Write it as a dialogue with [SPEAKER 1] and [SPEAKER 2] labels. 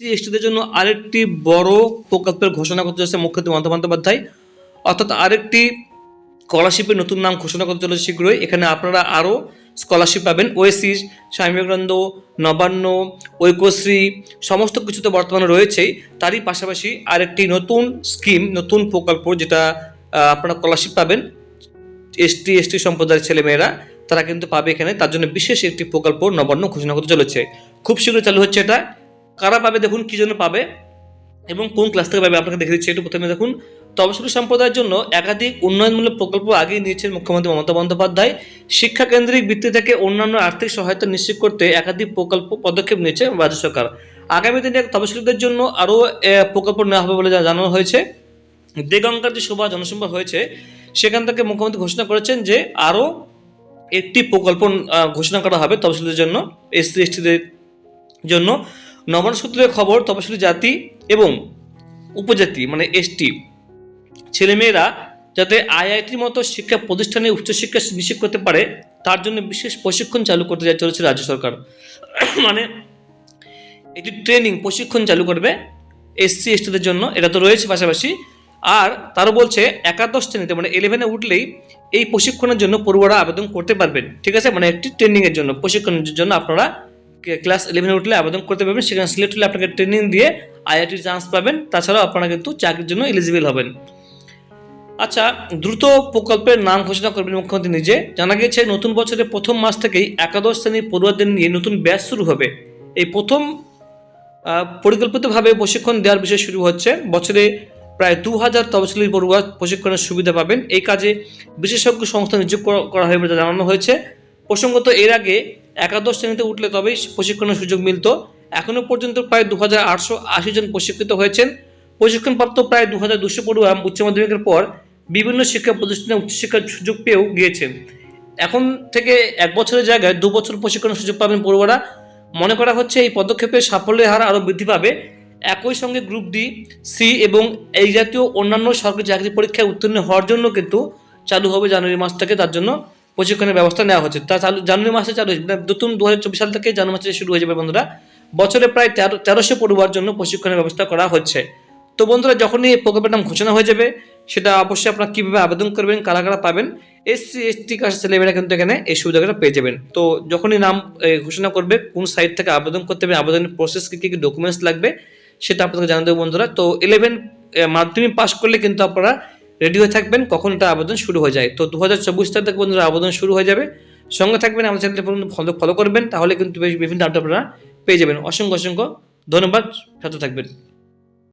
[SPEAKER 1] এসটিদের জন্য আরেকটি বড় প্রকল্পের ঘোষণা করতে চলেছে মুখ্যমন্ত্রী মমতা বন্দ্যোপাধ্যায়। অর্থাৎ আরেকটি স্কলারশিপের নতুন নাম ঘোষণা করতে চলেছে শীঘ্রই। এখানে আপনারা আরও স্কলারশিপ পাবেন। ওয়েসিস স্বামী বিবেকানন্দ নবান্ন, ঐক্যশ্রী সমস্ত কিছু তো বর্তমানে রয়েছেই তারই পাশাপাশি আরেকটি নতুন স্কিম, নতুন প্রকল্প যেটা আপনারা স্কলারশিপ পাবেন। এসটি এসটি সম্প্রদায়ের ছেলেমেয়েরা, তারা কিন্তু পাবে এখানে। তার জন্য বিশেষ একটি প্রকল্প নবান্ন ঘোষণা করতে চলেছে। খুব শীঘ্রই চালু হচ্ছে এটা। কারা পাবে দেখুন, কি জন্য পাবে এবং কোন ক্লাস থেকে পাবে আপনাকে দেখে দিচ্ছি। একটু প্রথমে দেখুন, তপশিলি সম্প্রদায়ের জন্য একাধিক উন্নয়নমূলক প্রকল্প আগেই নিয়েছেন মুখ্যমন্ত্রী মমতা বন্দ্যোপাধ্যায়। শিক্ষা কেন্দ্রিক ভিত্তি থেকে অন্যান্য আর্থিক সহায়তা নিশ্চিত করতে একাধিক প্রকল্প পদক্ষেপ নিয়েছে রাজ্য সরকার। আগামী দিনে তপশিলীদের জন্য আরও প্রকল্প নেওয়া হবে বলে জানানো হয়েছে। দেগঙ্গার যে সভা জনসভা হয়েছে, সেখান থেকে মুখ্যমন্ত্রী ঘোষণা করেছেন যে আরও একটি প্রকল্প ঘোষণা করা হবে তপশিলীদের জন্য, এসসি, এসটিদের জন্য। নবান্ন সূত্রের খবর, তপশিলি জাতি এবং উপজাতি মানে এসটি। ছেলেমেয়েরা যাতে আইআইটির মতো শিক্ষা প্রতিষ্ঠানে উচ্চশিক্ষা নিশ্চিত করতে পারে, তার জন্য বিশেষ প্রশিক্ষণ চালু করতে যা চলেছে রাজ্য সরকার। মানে একটি ট্রেনিং, প্রশিক্ষণ চালু করবে এসসি, এসটিদের জন্য, এটা তো রয়েছে পাশাপাশি। আর তারও বলছে একাদশ শ্রেণীতে মানে ইলেভেনে উঠলেই এই প্রশিক্ষণের জন্য পড়ুয়ারা আবেদন করতে পারবেন ঠিক আছে? মানে একটি ট্রেনিংয়ের জন্য, প্রশিক্ষণের জন্য আপনারা ক্লাস ইলেভেনে উঠলে আবেদন করতে পারবেন, সেখানে সিলেক্ট হলে আপনাকে ট্রেনিং দিয়ে আইআইটির চান্স পাবেন। তাছাড়াও আপনারা কিন্তু চাকরির জন্য এলিজিবল হবেন। আচ্ছা দ্রুত প্রকল্পের নাম ঘোষণা করবেন মুখ্যমন্ত্রী নিজে। জানা গেছে নতুন বছরের প্রথম মাস থেকেই একাদশ শ্রেণির পড়ুয়াদের নিয়ে নতুন ব্যাচ শুরু হবে। এই প্রথম পরিকল্পিতভাবে প্রশিক্ষণ দেওয়ার বিষয় শুরু হচ্ছে। বছরে প্রায় দু হাজার তহসিলি পড়ুয়া প্রশিক্ষণের সুবিধা পাবেন। এই কাজে বিশেষজ্ঞ সংস্থা নিযুক্ত করা হবে বলে জানানো হয়েছে। প্রসঙ্গত, এর আগে একাদশ শ্রেণীতে উঠলে তবেই প্রশিক্ষণের সুযোগ মিলত। এখনও পর্যন্ত প্রায় দু হাজার আটশো আশি জন প্রশিক্ষিত হয়েছেন। প্রশিক্ষণপ্রাপ্ত প্রায় দু হাজার দুশো পড়ুয়া উচ্চ মাধ্যমিকের পর বিভিন্ন শিক্ষা প্রতিষ্ঠানে উচ্চশিক্ষার সুযোগ পেয়েও গিয়েছেন। এখন থেকে এক বছরের জায়গায় দু বছর প্রশিক্ষণের সুযোগ পাবেন পড়ুয়ারা। মনে করা হচ্ছে এই পদক্ষেপে সাফল্যের হার আরও বৃদ্ধি পাবে। একই সঙ্গে গ্রুপ ডি, সি এবং এই জাতীয় অন্যান্য সরকারি চাকরি পরীক্ষায় উত্তীর্ণ হওয়ার জন্য কিন্তু চালু হবে জানুয়ারি মাস থেকে তার জন্য প্রশিক্ষণের ব্যবস্থা নেওয়া হচ্ছে। তা চালু জানুয়ারি মাসে চালু হয়েছে। মানে নতুন দু হাজার চব্বিশ সাল থেকে জানুয়ারি মাসে শুরু হয়ে যাবে বন্ধুরা। বছরে প্রায় তেরো তেরোশো পড়ুয়ার জন্য প্রশিক্ষণের ব্যবস্থা করা হচ্ছে। তো বন্ধুরা, যখনই এই প্রকল্পের নাম ঘোষণা হয়ে যাবে, সেটা অবশ্যই আপনারা কীভাবে আবেদন করবেন, কারা কারা পাবেন এসসি এসটি কাস্ট ছেলেমেয়েরা কিন্তু এখানে এই সুবিধাটা পেয়ে যাবেন। তো যখনই নাম ঘোষণা করবে, কোন সাইট থেকে আবেদন করতে হবে, আবেদনের প্রসেস কী কী ডকুমেন্টস লাগবে, সেটা আপনাদের জানিয়ে দেবো বন্ধুরা। তো ইলেভেন মাধ্যমিক পাস করলে কিন্তু আপনারা রেডি হয়ে থাকবেন, কখন এটা আবেদন শুরু হয়ে যায়। তো দু হাজার চব্বিশ তারিখ থেকে বন্ধুরা আবেদন শুরু হয়ে যাবে। সঙ্গে থাকবেন আমাদের চ্যানেলটি ফলো ফলো করবেন, তাহলে কিন্তু বিভিন্ন আপডেট আপনারা পেয়ে যাবেন। অসংখ্য অসংখ্য ধন্যবাদ, সাথে থাকবেন।